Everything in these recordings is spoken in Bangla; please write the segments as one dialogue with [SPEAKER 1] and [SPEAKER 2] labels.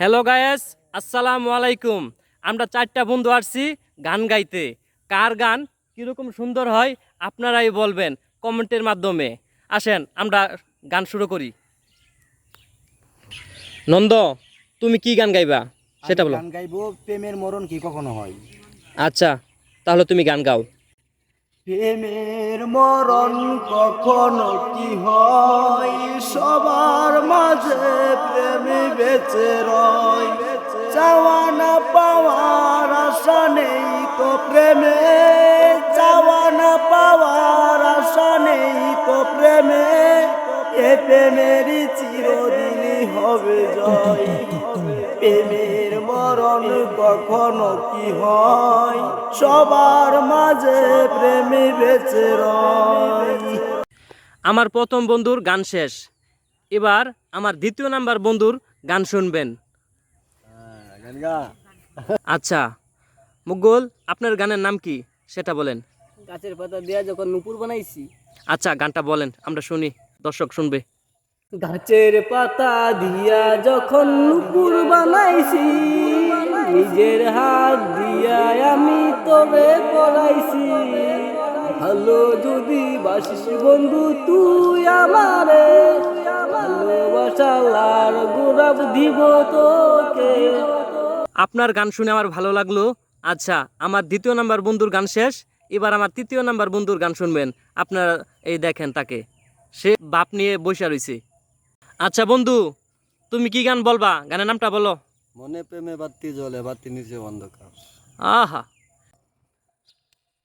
[SPEAKER 1] হ্যালো গায়েস আসসালামু আলাইকুম আমরা চারটা বন্ধু আসছি গান গাইতে। কার গান কীরকম সুন্দর হয় আপনারাই বলবেন কমেন্টের মাধ্যমে। আসেন আমরা গান শুরু করি। নন্দ তুমি কি গান গাইবা? সেটা বলো।
[SPEAKER 2] গান গাইবো প্রেমের মরণ কি কখনো হয়?
[SPEAKER 1] আচ্ছা তাহলে তুমি গান গাও।
[SPEAKER 2] প্রেমের মরণ কখনো কি হয়? সবার মাঝে প্রেমী বেঁচে রয়। চাওয়া না পাওয়ার আশা নেই তো প্রেমে। চাওয়া না পাওয়ার আশা নেই তো প্রেমে। এ প্রেমেরই চিরদিনই হবে জয়। প্রেমের মরণ কখনো কি হয়? সবার মাঝে প্রেমী বেঁচে রয়।
[SPEAKER 1] আমার প্রথম বন্ধুর গান শেষ। এবার আমার দ্বিতীয় নাম্বার বন্ধুর গান শুনবেন। আচ্ছা মুগল আপনার গানের নাম কি? সেটা বলেন।
[SPEAKER 3] গাছের পাতা দিয়া যখন নুপুর বানাইছি।
[SPEAKER 1] আচ্ছা গানটা বলেন আমরা শুনি দর্শক শুনবে।
[SPEAKER 3] গাছের পাতা দিয়া যখন নুপুর বানাইছি নিজের হাত দিয়া আমি তবে পড়াইছি ভালো যদি বাসিস বন্ধু তুই আমারে দিব তোকে।
[SPEAKER 1] আপনার গান শুনে আমার ভালো লাগল? আচ্ছা আমার দ্বিতীয় নাম্বার বন্ধুর গান শেষ। এবার আমার তৃতীয় নাম্বার বন্ধুর গান শুনবেন। আপনারা এই দেখেন তাকে। সে বাপ নিয়ে বসে রয়েছে আচ্ছা বন্ধু তুমি কি গান বলবা? গানের নামটা বলো।
[SPEAKER 2] মনে প্রেমে বাতি জ্বলে বাতি নিচে অন্ধকার।
[SPEAKER 1] আহা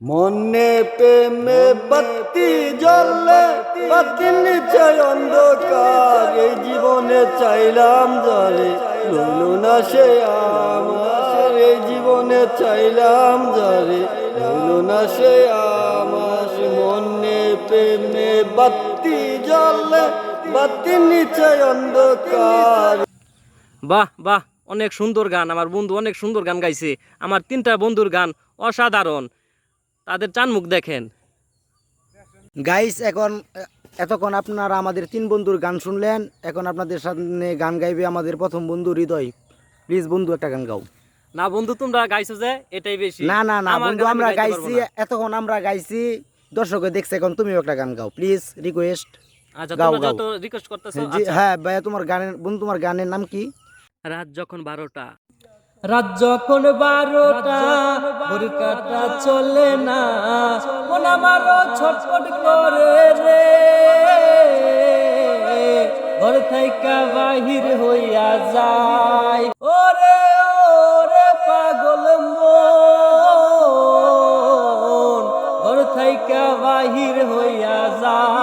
[SPEAKER 2] মনে প্রেমে বাতি জ্বলে, বাতি নিচে অন্ধকার, এই জীবনে চাইলাম জলে। লইল না সে আমার, এই জীবনে চাইলাম জলে। লইল না সে আমার, মনে প্রেমে বাতি জ্বলে, বাতি নিচে অন্ধকার।
[SPEAKER 1] বাহ বাহ, অনেক সুন্দর গান। আমার বন্ধু অনেক সুন্দর গান গাইছে। আমার তিনটা বন্ধুর গান অসাধারণ। তাদের চান মুখ দেখেন
[SPEAKER 4] গাইস এখন এতক্ষণ আপনারা আমাদের তিন বন্ধুর গান শুনলেন এখন আপনাদের সামনে গান গাইবে আমাদের প্রথম বন্ধু হৃদয় প্লিজ বন্ধু একটা গান গাও
[SPEAKER 1] না বন্ধু তোমরা গাইছো যে এটাই বেশি
[SPEAKER 4] না না না
[SPEAKER 1] আমার
[SPEAKER 4] বন্ধু
[SPEAKER 1] গান
[SPEAKER 4] আমরা
[SPEAKER 1] গাইতে পারব
[SPEAKER 4] গাইছি
[SPEAKER 1] না।
[SPEAKER 4] এতক্ষণ আমরা গাইছি দর্শকে দেখছে এখন তুমিও একটা গান গাও প্লিজ রিকোয়েস্ট
[SPEAKER 1] আচ্ছা
[SPEAKER 4] গাও,
[SPEAKER 1] তোমরা
[SPEAKER 4] গাও।
[SPEAKER 1] যত রিকোয়েস্ট করতেছো
[SPEAKER 4] জি
[SPEAKER 1] আচ্ছা।
[SPEAKER 4] হ্যাঁ ভাইয়া তোমার গানের বন্ধু তোমার গানের নাম কি
[SPEAKER 1] রাত যখন বারোটা
[SPEAKER 3] রাত যখন বারোটা কাটা চলে না। মন আমারও ছটফট করে রে। ঘর থাইকা বাহির হইয়া যায়। ওরে ওরে পাগল মন। ঘর থাইকা বাহির হইয়া যায়।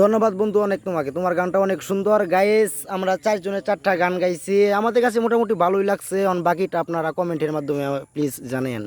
[SPEAKER 4] ধন্যবাদ বন্ধু অনেক তোমাকে। তোমার গানটা অনেক সুন্দর। গাইস আমরা চারজনে চারটা গান গাইছি। আমাদের কাছে মোটামুটি ভালোই লাগছে। অন বাকিটা আপনারা কমেন্টের মাধ্যমে প্লিজ জানেন।